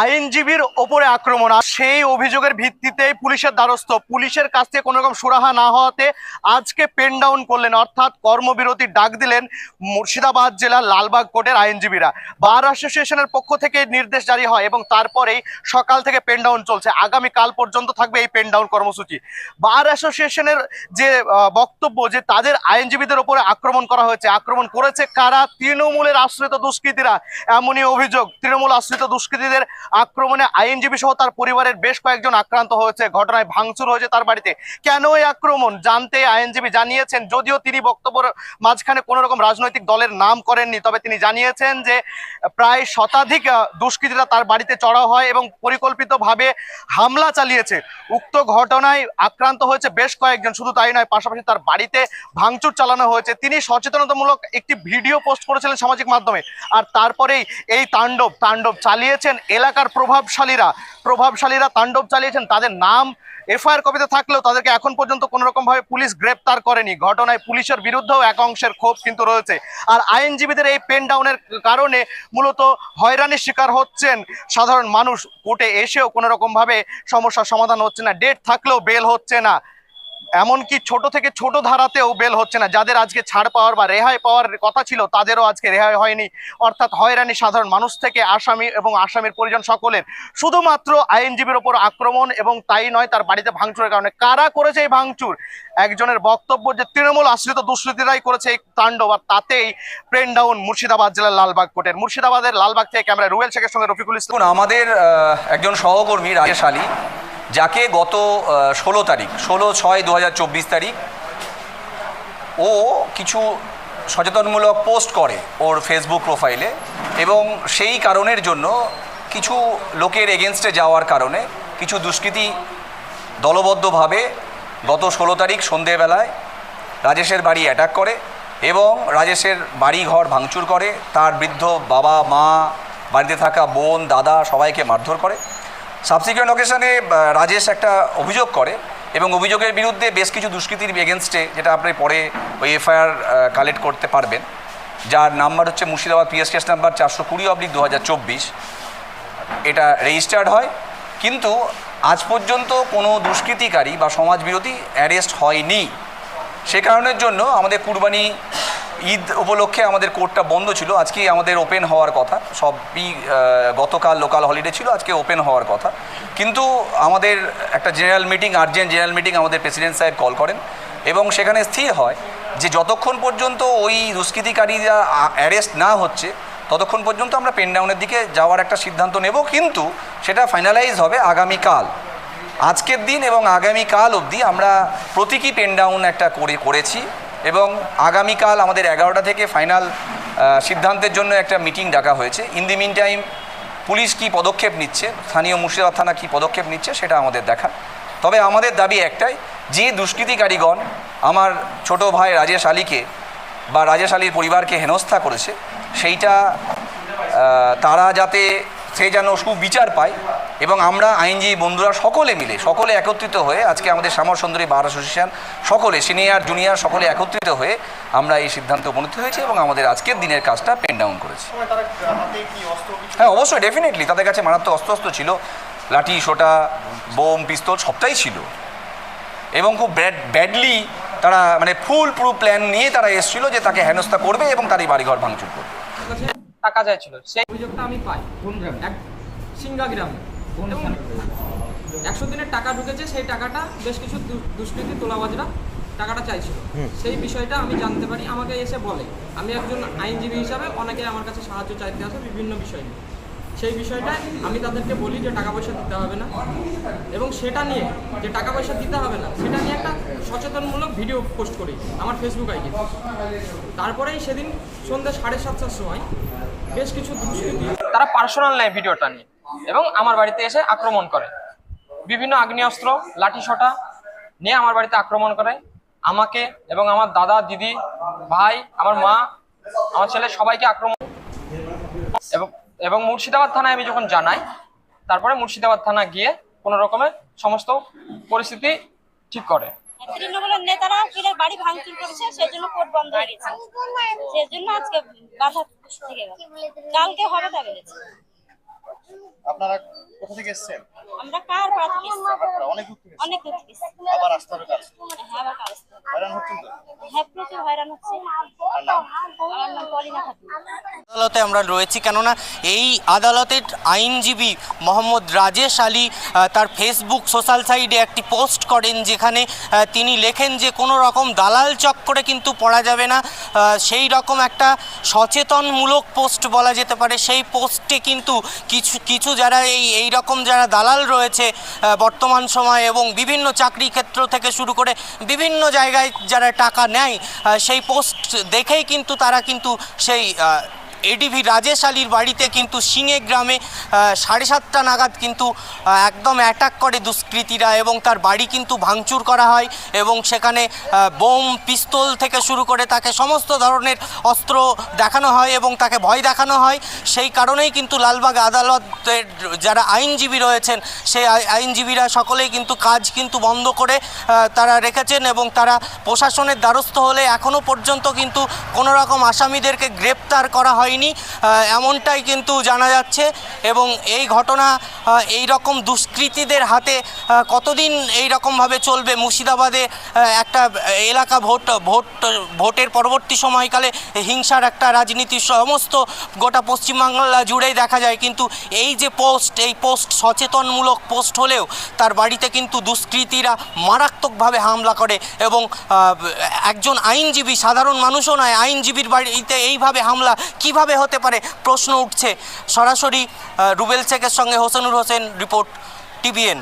আইনজীবীর ওপরে আক্রমণ, আর সেই অভিযোগের ভিত্তিতেই পুলিশের দ্বারস্থ। পুলিশের কাছ থেকে কোনো রকম সুরাহা না হওয়াতে আজকে পেন ডাউন করলেন, অর্থাৎ কর্মবিরতির ডাক দিলেন মুর্শিদাবাদ জেলার লালবাগ কোর্টের আইনজীবীরা। বার অ্যাসোসিয়েশনের পক্ষ থেকে নির্দেশ জারি হয় এবং তারপরেই সকাল থেকে পেন ডাউন চলছে। আগামী কাল পর্যন্ত থাকবে এই পেন ডাউন কর্মসূচি। বার অ্যাসোসিয়েশনের যে বক্তব্য যে, তাদের আইনজীবীদের ওপরে আক্রমণ করা হয়েছে। আক্রমণ করেছে কারা? তৃণমূলের আশ্রিত দুষ্কৃতীরা। এমনই অভিযোগ, তৃণমূল আশ্রিত দুষ্কৃতীদের আক্রমণে আইনজীবী সহ তার পরিবারের বেশ কয়েকজন আক্রান্ত হয়েছে। ঘটনায় ভাঙচুর হয়েছে তার বাড়িতে। কেন এই আক্রমণ? জানতে আইনজীবী জানিয়েছেন, যদিও তিনি বক্তব্যের মাঝখানে কোনো রকম রাজনৈতিক দলের নাম করেননি, তবে তিনি জানিয়েছেন যে প্রায় শতাধিক দুষ্কৃতীরা তার বাড়িতে চড়াও হয় এবং পরিকল্পিতভাবে হামলা চালিয়েছে। উক্ত ঘটনায় আক্রান্ত হয়েছে বেশ কয়েকজন, শুধু তাই নয়, পাশাপাশি তার বাড়িতে ভাঙচুর চালানো হয়েছে। তিনি সচেতনতামূলক একটি ভিডিও পোস্ট করেছিলেন সামাজিক মাধ্যমে। আর তারপরেই এই তাণ্ডব তাণ্ডব চালিয়েছেন এলাকার প্রভাবশালীরা প্রভাবশালীরা তাণ্ডব চালিয়েছেন, তাদের নাম এফআইআর কপিতে থাকলেও তাদেরকে এখন পর্যন্ত কোনো রকম ভাবে পুলিশ গ্রেপ্তার করেনি। ঘটনায় পুলিশের বিরুদ্ধেও এক অংশের ক্ষোভ কিন্তু রয়েছে। আর আইনজীবীদের এই পেন ডাউনের কারণে মূলত হয়রানির শিকার হচ্ছেন সাধারণ মানুষ। কোর্টে এসেও কোনো রকম ভাবে সমস্যার সমাধান হচ্ছে না। ডেট থাকলেও বেল হচ্ছে না। এমনকি ছোট থেকে ছোট ধারাতেও বেল হচ্ছে না। যাদের আজকে ছাড় পাওয়ার বা রেহাই পাওয়ার কথা ছিল, তাদেরও আজকে রেহাই হয়নি। অর্থাৎ হয়রানি সাধারণ মানুষ থেকে আসামি এবং আসামির পরিজন সকলের। শুধুমাত্র আইনজীবীর ওপর আক্রমণ এবং তাই নয়, তার বাড়িতে ভাঙচুরের কারণে। কারা করেছে এই ভাঙচুর? একজনের বক্তব্য যে তৃণমূল আশ্রিত দুষ্কৃতীরাই করেছে এই তাণ্ডব, আর তাতেই প্রেন ডাউন মুর্শিদাবাদ জেলার লালবাগ কোটের মুর্শিদাবাদের লালবাগ থেকে ক্যামেরায় রুবেল শেখের সঙ্গে রফিকুল ইসলাম। আমাদের একজন সহকর্মী, রাজেশ আলী যাকে গত ষোলো তারিখ, ষোলো ছয় দু তারিখ, ও কিছু সচেতনমূলক পোস্ট করে ওর ফেসবুক প্রোফাইলে এবং সেই কারণের জন্য কিছু লোকের এগেনস্টে যাওয়ার কারণে কিছু দুষ্কৃতী দলবদ্ধভাবে গত ষোলো তারিখ সন্ধেবেলায় রাজেশের বাড়ি অ্যাটাক করে এবং রাজেশের বাড়ি ঘর ভাঙচুর করে, তার বৃদ্ধ বাবা, মা, বাড়িতে থাকা বোন, দাদা সবাইকে মারধর করে। সাবসিকুয়েন্ট লোকেশনে রাজেশ একটা অভিযোগ করে এবং অভিযোগের বিরুদ্ধে বেশ কিছু দুষ্কৃতির এগেনস্টে যেটা আপনি পরে ওই এফআইআর কালেক্ট করতে পারবেন। যার নাম্বার হচ্ছে মুর্শিদাবাদ পিএস কেস নাম্বার চারশো কুড়ি অব্লিক দু হাজার চব্বিশ। এটা রেজিস্টার্ড হয়। কিন্তু আজ পর্যন্ত কোনো দুষ্কৃতিকারী বা সমাজবিরোধী অ্যারেস্ট হয়নি। সে কারণের জন্য আমাদের কুরবানি ঈদ উপলক্ষে আমাদের কোর্টটা বন্ধ ছিল। আজকে আমাদের ওপেন হওয়ার কথা। সবই গতকাল লোকাল হলিডে ছিল, আজকে ওপেন হওয়ার কথা। কিন্তু আমাদের একটা general meeting urgent general meeting আমাদের প্রেসিডেন্ট সাহেব কল করেন এবং সেখানে স্থির হয় যে যতক্ষণ পর্যন্ত ওই দুষ্কৃতিকারীরা অ্যারেস্ট না হচ্ছে, ততক্ষণ পর্যন্ত আমরা পেনডাউনের দিকে যাওয়ার একটা সিদ্ধান্ত নেব। কিন্তু সেটা ফাইনালাইজ হবে আগামীকাল। আজকের দিন এবং আগামীকাল অবধি আমরা প্রতীকী পেনডাউন একটা করে, করেছি। এবং আগামীকাল আমাদের এগারোটা থেকে ফাইনাল সিদ্ধান্তের জন্য একটা মিটিং ডাকা হয়েছে। In the mean time police কী পদক্ষেপ নিচ্ছে, স্থানীয় মুর্শিদাবাদ থানা কী পদক্ষেপ নিচ্ছে, সেটা আমাদের দেখা তবে আমাদের দাবি একটাই, যে দুষ্কৃতিকারীগণ আমার ছোট ভাই রাজেশ আলীকে বা রাজেশ আলীর পরিবারকে হেনস্থা করেছে, সেইটা তারা যাতে সে যেন সুবিচার পায় এবং আমরা আইনজীবী বন্ধুরা সকলে মিলে সকলে একত্রিত হয়ে আজকে আমাদের শ্যামল সুন্দরী বার অ্যাসোসিয়েশন সকলে সিনিয়র জুনিয়র সকলে একত্রিত হয়ে আমরা এই সিদ্ধান্তে উপনীত হয়েছি এবং আমাদের আজকের দিনের কাজটা পেন ডাউন করেছি। হ্যাঁ অবশ্যই ডেফিনেটলি তাদের কাছে মারাত্মক অস্ত্র অস্ত্র ছিল। লাঠি সোটা বোম পিস্তল সবটাই ছিল। এবং খুব ব্যাড ব্যাডলি তারা মানে ফুল প্রুফ প্ল্যান নিয়ে তারা এসেছিল যে তাকে হেনস্থা করবে এবং তারই বাড়িঘর ভাঙচুর করবে। টাকা চাইছিল সেই অভিযোগটা আমি পাই। এক সিঙ্গা গ্রামে। একশো দিনের টাকা ঢুকেছে সেই টাকাটা বেশ কিছু দুষ্কৃতী তোলাবাজরা টাকাটা চাইছিল। সেই বিষয়টা আমি জানতে পারি। আমাকে এসে বলে আমি একজন আইনজীবী হিসাবে অনেকে আমার কাছে সাহায্য চাইতে আসে বিভিন্ন বিষয় নিয়ে। সেই বিষয়টা আমি তাদেরকে বলি যে টাকা পয়সা দিতে হবে না। এবং সেটা নিয়ে যে টাকা পয়সা দিতে হবে না সেটা নিয়ে একটা সচেতনমূলক ভিডিও পোস্ট করি আমার ফেসবুক আইডি তারপরেই সেদিন সন্ধ্যা সাড়ে সাতটার সময় বেশ কিছু দুষ্কৃতী তারা পার্সোনাল নেয় ভিডিওটা নিয়ে। এবং আমার বাড়িতে এসে আক্রমণ করে। বিভিন্ন আগ্নেয়াস্ত্র লাঠি সোটা নিয়ে আমার বাড়িতে আক্রমণ করে। আমাকে এবং আমার দাদা, দিদি, ভাই, আমার মা, আমার ছেলে সবাইকে আক্রমণ এবং এবং মুর্শিদাবাদ থানায় আমি যখন জানাই, তারপরে মুর্শিদাবাদ থানা গিয়ে কোনো রকমের সমস্ত পরিস্থিতি ঠিক করে। নেতারা বাড়ি ভাঙচুর করেছে কোর্ট বন্ধ হয়ে গেছে। আজকে বাধা কালকে হবে তা আপনারা কোথা থেকে এসেছেন? আমরা কার পাড়া থেকে এসেছি? অনেক দূর থেকে অনেক দূর থেকে আবার আসতে হবে কাজ হ্যাঁ আবার কাজ হয়রান হচ্ছেন। তো হ্যাঁ প্রচুর হয়রান হচ্ছে নাম? আমার নাম পলিনা খাতুন। আদালতে আমরা রয়েছি। কেননা এই আদালতের আইনজীবী মোহাম্মদ রাজেশ আলী তার ফেসবুক সোশ্যাল সাইডে একটি পোস্ট করেন যেখানে তিনি লেখেন যে কোনো রকম দালাল চক্করে কিন্তু পড়া যাবে না। সেই রকম একটা সচেতনমূলক পোস্ট বলা যেতে পারে। সেই পোস্টে কিন্তু কিছু কিছু যারা এই এই রকম যারা দালাল রয়েছে বর্তমান সময়ে এবং বিভিন্ন চাকরি ক্ষেত্র থেকে শুরু করে বিভিন্ন জায়গায় যারা টাকা নেয় সেই পোস্ট দেখেই কিন্তু তারা কিন্তু সেই এডিভি রাজেশ আলীর বাড়িতে কিন্তু সিঙে গ্রামে সাড়ে সাতটা নাগাদ কিন্তু একদম অ্যাটাক করে দুষ্কৃতীরা এবং তার বাড়ি কিন্তু ভাঙচুর করা হয় এবং সেখানে বোম, পিস্তল থেকে শুরু করে তাকে সমস্ত ধরনের অস্ত্র দেখানো হয় এবং তাকে ভয় দেখানো হয়। সেই কারণেই কিন্তু লালবাগ আদালতের যারা আইনজীবী রয়েছেন, সেই আই- আইনজীবীরা সকলেই কিন্তু কাজ কিন্তু বন্ধ করে তারা রেখেছেন এবং তারা প্রশাসনের দ্বারস্থ হলে এখনও পর্যন্ত কিন্তু কোনো রকম আসামিদেরকে গ্রেপ্তার করা হয়নি এমনটাই কিন্তু জানা যাচ্ছে এবং এই ঘটনা এই রকম দুষ্কৃতীদের হাতে কতদিন এই রকমভাবে চলবে? মুর্শিদাবাদে একটা এলাকা ভোট ভোট, ভোটের পরবর্তী সময়কালে হিংসার একটা রাজনীতি সমস্ত গোটা পশ্চিমবাংলা জুড়েই দেখা যায়। কিন্তু এই যে পোস্ট, এই পোস্ট সচেতনমূলক পোস্ট হলেও তার বাড়িতে কিন্তু দুষ্কৃতীরা মারাত্মকভাবে হামলা করে এবং একজন আইনজীবী, সাধারণ মানুষও নয়, আইনজীবীর বাড়িতে এইভাবে হামলা কীভাবে হতে পারে? প্রশ্ন উঠছে। সরাসরি রুবেল শেখের সঙ্গে হোসেনুর হোসেন রিপোর্ট টিভিএন।